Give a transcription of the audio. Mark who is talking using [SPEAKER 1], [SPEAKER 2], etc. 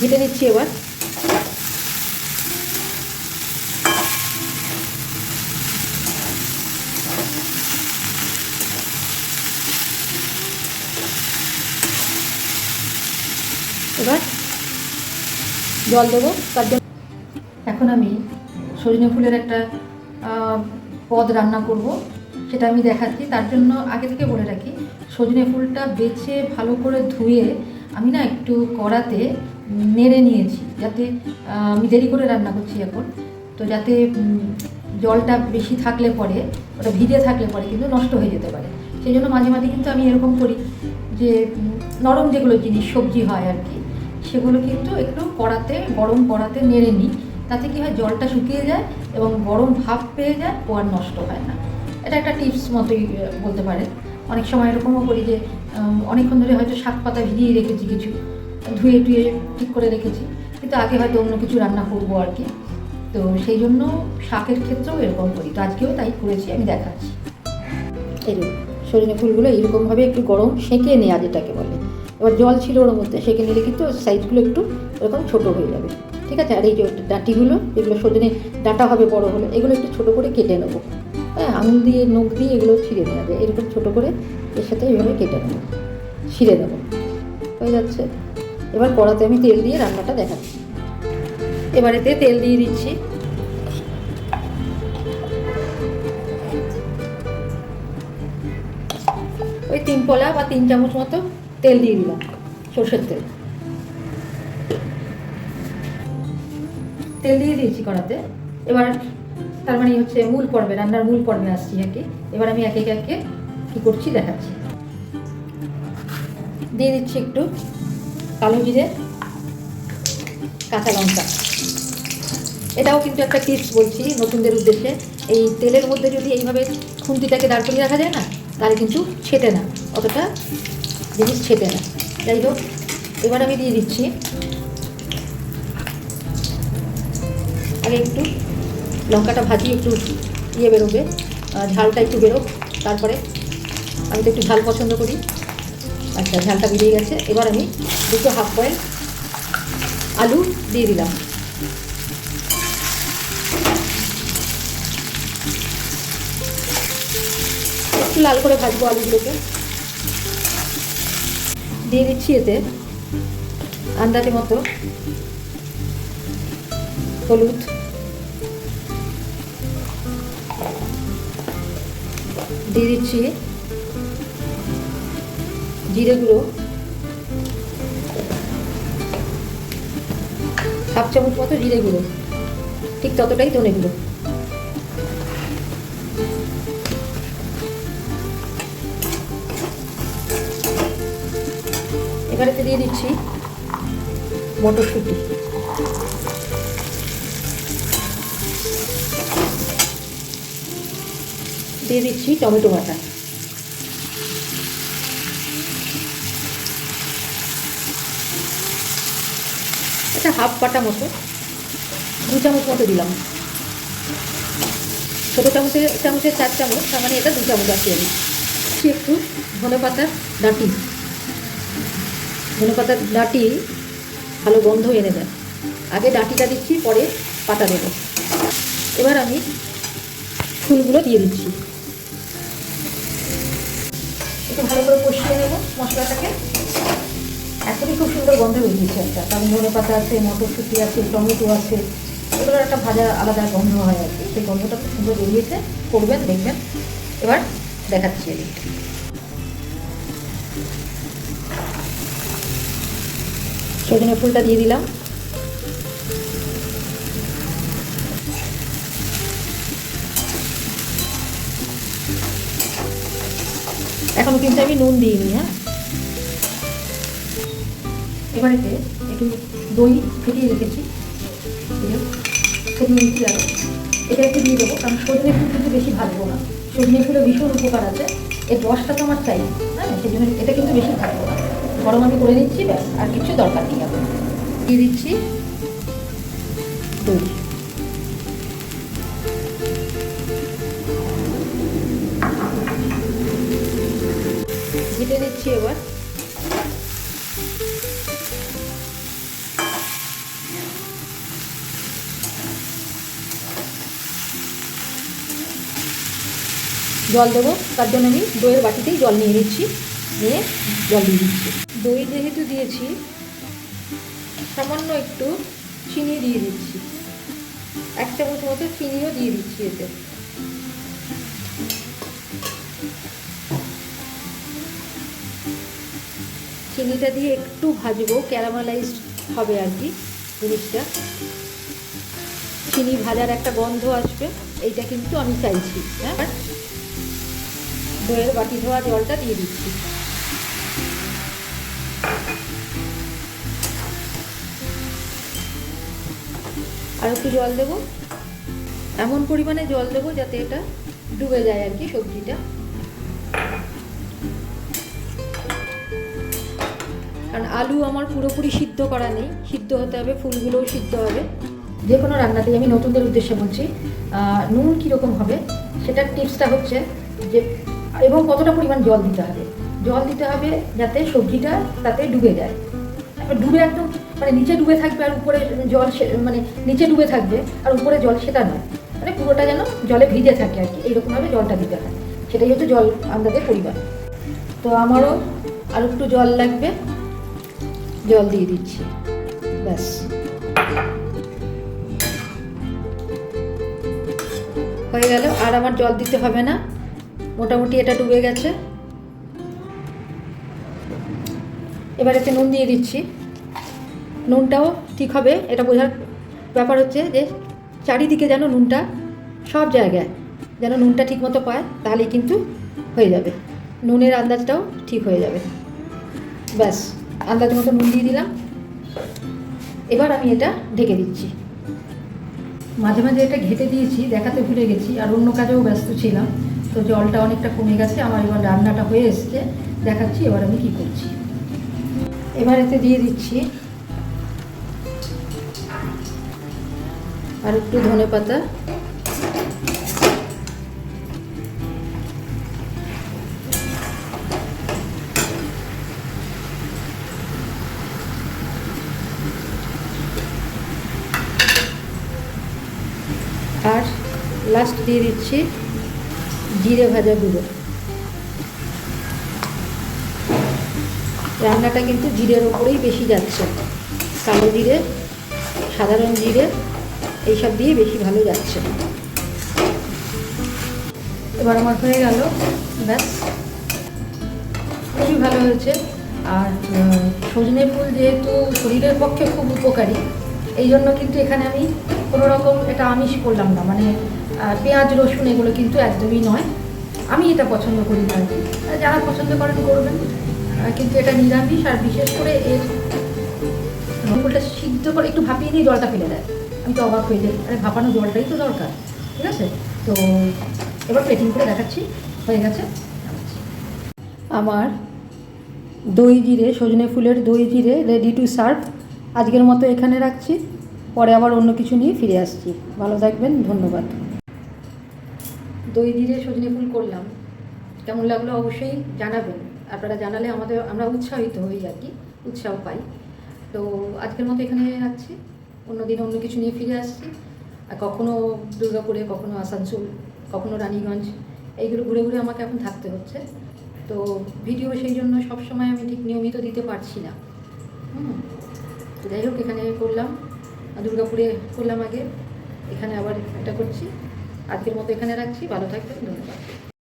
[SPEAKER 1] ঘেটে নিচ্ছি এবার। এবার জল দেবো, তার জন্য এখন আমি সজনে ফুলের একটা পদ রান্না করব, সেটা আমি দেখাচ্ছি। তার জন্য আগে থেকে বলে রাখি সজনে ফুলটা বেছে ভালো করে ধুয়ে আমি না একটু কড়াতে নেড়ে নিয়েছি, যাতে আমি দেরি করে রান্না করছি এখন। তো যাতে জলটা বেশি থাকলে পরে, ওটা ভিজে থাকলে পরে কিন্তু নষ্ট হয়ে যেতে পারে। সেই জন্য মাঝে মাঝে কিন্তু আমি এরকম করি যে নরম যেগুলো জিনিস, সবজি হয় আর কি, সেগুলো কিন্তু একটু কড়াতে, গরম কড়াতে নেড়ে নিই। তাতে কী হয়, জলটা শুকিয়ে যায় এবং গরম ভাব পেয়ে যায়, ও আর নষ্ট হয় না। এটা একটা টিপস মতোই বলতে পারে অনেক সময় এরকমও করি যে অনেকক্ষণ ধরে হয়তো শাক পাতা ভিজিয়ে রেখেছি কিছু। ধুয়ে টুয়ে ঠিক করে রেখেছি। কিন্তু আগে হয়তো অন্য কিছু রান্না করব আর কি। তো সেই জন্য শাকের ক্ষেত্রেও এরকম করি। তো আজকেও তাই করেছি, আমি দেখাচ্ছি। এই সজনে ফুলগুলো এইরকমভাবে একটু গরম সেঁকে নেওয়া যেটাকে বলে। এবার জল ছিল ওর মধ্যে, সেঁকে নিলে কিন্তু সাইজগুলো একটু এরকম ছোট হয়ে যাবে। ঠিক আছে? আর এই যে ডাঁটিগুলো এগুলো সজনে ডাঁটা হবে, বড় হলে, এগুলো একটু ছোট করে কেটে নেব। হ্যাঁ আঙুল দিয়ে, নখ দিয়ে এগুলো ছিঁড়ে নেওয়া যায়। এরকম ছোটো করে এর সাথে এইভাবে কেটে নেব। ছিঁড়ে নেব। হয়ে যাচ্ছে। এবার কড়াতে আমি তেল দিয়ে রান্নাটা দেখাচ্ছি। এবারেতে তেল দিয়ে দিচ্ছি। ওই তিন পলা বা তিন চামচ মতো তেল দিয়ে দিলাম, সর্ষের তেল। তেল দিয়ে দিয়েছি কড়াতে। এবার তার মানে হচ্ছে মূল পর্বে, রান্নার মূল পর্বে আসছি আর কি। এবার আমি একে একে একে কী করছি দেখাচ্ছি। দিয়ে দিচ্ছি একটু কালো জিরে, কাঁচা লঙ্কা। এটাও কিন্তু একটা টিপস বলছি নতুনদের উদ্দেশ্যে। এই তেলের মধ্যে যদি এইভাবে খুন্তিটাকে দাঁড় করিয়ে রাখা যায় না, তাহলে কিন্তু ছেটে না, অতটা জিনিস ছেটে না। যাই হোক, এবার আমি দিয়ে দিচ্ছি। আগে একটু লঙ্কাটা ভাজি একটু ইয়ে বেরোবে ঝালটা একটু বেরোক, তারপরে আমি তো একটু ঝাল পছন্দ করি। আচ্ছা ঝালটা বেরিয়ে গেছে। এবার আমি দুটো হাফ বয়েল আলু দিয়ে দিলাম। একটু লাল করে ভাজবো আলুগুলোকে। দিয়ে দিচ্ছি এতে আন্দাজে মতো হলুদ। দিয়ে দিচ্ছি জিরে গুঁড়ো। হাফ চামচ মতো জিরে গুঁড়ো। ঠিক ততটাই ধনে গুঁড়ো। এবারেতে দিয়ে দিচ্ছি মটরশুঁটি। দিয়ে দিচ্ছি টমেটো বাটা। এটা হাফ বাটা মতো দু চামচ মতো দিলাম। ছোটো চামচের চামচে চার চামচ, তার মানে এটা দু চামচ আছে। আমি একটু ধনে পাতার ডাঁটি। ধনে পাতার ডাঁটি ভালো গন্ধ এনে দেয়। আগে ডাঁটিটা দিচ্ছি, পরে পাতা দেবো। এবার আমি ফুলগুলো দিয়ে দিচ্ছি। একটু ভালো করে কষিয়ে নেব মশলাটাকে। এখনই খুব সুন্দর গন্ধ বেরিয়েছে একটা। কারণ ধনে পাতা আছে, মটরশুঁটি আছে, টমেটো আছে, এগুলোর একটা ভাজা আলাদা গন্ধ হয় আর কি। সেই গন্ধটা খুব সুন্দর বেরিয়েছে। করবেন, দেখবেন। এবার দেখাচ্ছি আমি। সজনে ফুলটা দিয়ে দিলাম। এখনও কিন্তু আমি নুন দিইনি হ্যাঁ? এবারেতে একটু দই ফেটিয়ে রেখেছি। ফেটিয়ে নিচ্ছি আরও এটা একটু দিয়ে দেবো, কারণ সজনে ফুল কিন্তু বেশি ভাজবো না। সজনে ফুলের ভীষণ উপকার আছে। এর রসটা তো আমার চাই হ্যাঁ? সেই জন্য এটা কিন্তু বেশি ভাজবো না। গরম আমি করে নিচ্ছি, ব্যাস, আর কিছু দরকার নেই এখন। দিয়ে দিচ্ছি দই। ঘেটে নিচ্ছি এবার। জল দেবো। তার জন্য আমি দইয়ের বাটিতেই জল নিয়ে নিচ্ছি, নিয়ে জল দিয়ে দিচ্ছি। দই যেহেতু দিয়েছি, সামান্য একটু চিনি দিয়ে দিচ্ছি। এক চামচ মতো চিনিও দিয়ে দিচ্ছি এতে। চিনিটা দিয়ে একটু ভাজবো, ক্যারামেলাইজড হবে আর কি জিনিসটা। চিনি ভাজার একটা গন্ধ আসবে, এইটা কিন্তু আমি চাইছি হ্যাঁ? দইয়ের বাটি ধোয়া জলটা দিয়ে দিচ্ছি। আর একটু জল দেবো। এমন পরিমাণে জল দেবো যাতে এটা ডুবে যায় আর কি সবজিটা। কারণ আলু আমার পুরোপুরি সিদ্ধ করা নেই। সিদ্ধ হতে হবে, ফুলগুলোও সিদ্ধ হবে। যে কোনো রান্নাতেই আমি নতুনদের উদ্দেশ্যে বলছি নুন কীরকম হবে? সেটার টিপসটা হচ্ছে যে এবং কতটা পরিমাণ জল দিতে হবে? জল দিতে হবে যাতে সবজিটা তাতে ডুবে যায়। ডুবে একদম মানে নিচে ডুবে থাকবে আর উপরে জল মানে নিচে ডুবে থাকবে, আর উপরে জল সেটা নয়। মানে পুরোটা যেন জলে ভিজে থাকে আর কি, এইরকমভাবে জলটা দিতে হয়। সেটাই হচ্ছে জল আন্দাজের পরিমাণ। তো আমারও আর একটু জল লাগবে, জল দিয়ে দিচ্ছি। ব্যাস। হয়ে গেল, আর আমার জল দিতে হবে না। মোটামুটি এটা ডুবে গেছে। এবার এতে নুন দিয়ে দিচ্ছি। নুনটাও ঠিক হবে। এটা বোঝার ব্যাপার হচ্ছে যে, চারিদিকে যেন নুনটা সব জায়গায় যেন নুনটা ঠিক মতো পায়, তাহলেই কিন্তু হয়ে যাবে। নুনের আন্দাজটাও ঠিক হয়ে যাবে। ব্যাস আন্দাজ মতো নুন দিয়ে দিলাম। এবার আমি এটা ঢেকে দিচ্ছি। মাঝে মাঝে এটা ঘেটে দিয়েছি, দেখাতে ভুলে গেছি, আর অন্য কাজেও ব্যস্ত ছিলাম। তো জলটা অনেকটা কমে গেছে, আমার এবার রান্নাটা হয়ে এসছে, দেখাচ্ছি এবার আমি কি করছি। এবার এতে দিয়ে দিচ্ছি আর একটু ধনে পাতা। আর লাস্ট দিয়ে দিচ্ছি জিরে ভাজা গুঁড়ো। রান্নাটা কিন্তু জিরের ওপরেই বেশি যাচ্ছে। কালো জিরে সাধারণ জিরে, এইসব দিয়ে বেশি ভালো যাচ্ছে। এবার আমার হয়ে গেল, ব্যাস। খুবই ভালো হয়েছে। আর সজনে ফুল যেহেতু শরীরের পক্ষে খুব উপকারী, এই জন্য কিন্তু এখানে আমি কোনো রকম এটা আমিষ করলাম না। মানে পেঁয়াজ, রসুন এগুলো কিন্তু একদমই নয়। আমি এটা পছন্দ করি না। যারা পছন্দ করেন, করবেন। কিন্তু এটা নিরামিষ, আর বিশেষ করে এর ফুলটা সিদ্ধ করে একটু ভাপিয়ে নিয়ে জলটা ফেলে দেয়। আমি তো অবাক হয়ে যাই, আরে ভাপানো জলটাই তো দরকার, ঠিক আছে? তো এবার প্লেটিং করে দেখাচ্ছি, হয়ে গেছে। আমার দই জিরে, সজনে ফুলের দই জিরে রেডি টু সার্ভ আজকের মতো এখানে রাখছি। পরে আবার অন্য কিছু নিয়ে ফিরে আসছি। ভালো থাকবেন, ধন্যবাদ। দই জিরে সজনে ফুল করলাম। কেমন লাগল অবশ্যই জানাবেন। আপনারা জানালে আমাদের, আমরা উৎসাহিত হই আর কি, উৎসাহ পাই। তো আজকের মতো এখানে রাখছি। অন্য দিন অন্য কিছু নিয়ে ফিরে আসছি। আর কখনো দুর্গাপুরে, কখনো আসানসোল, কখনো রানীগঞ্জ, এইগুলো ঘুরে ঘুরে আমাকে এখন থাকতে হচ্ছে। তো ভিডিও সেই জন্য সবসময় আমি ঠিক নিয়মিত দিতে পারছি না। হুম, যাই হোক, এখানে করলাম। দুর্গাপুরে করলাম আগে। এখানে আবার একটা করছি। আজকের মতো এখানে রাখছি। ভালো থাকবেন ধন্যবাদ।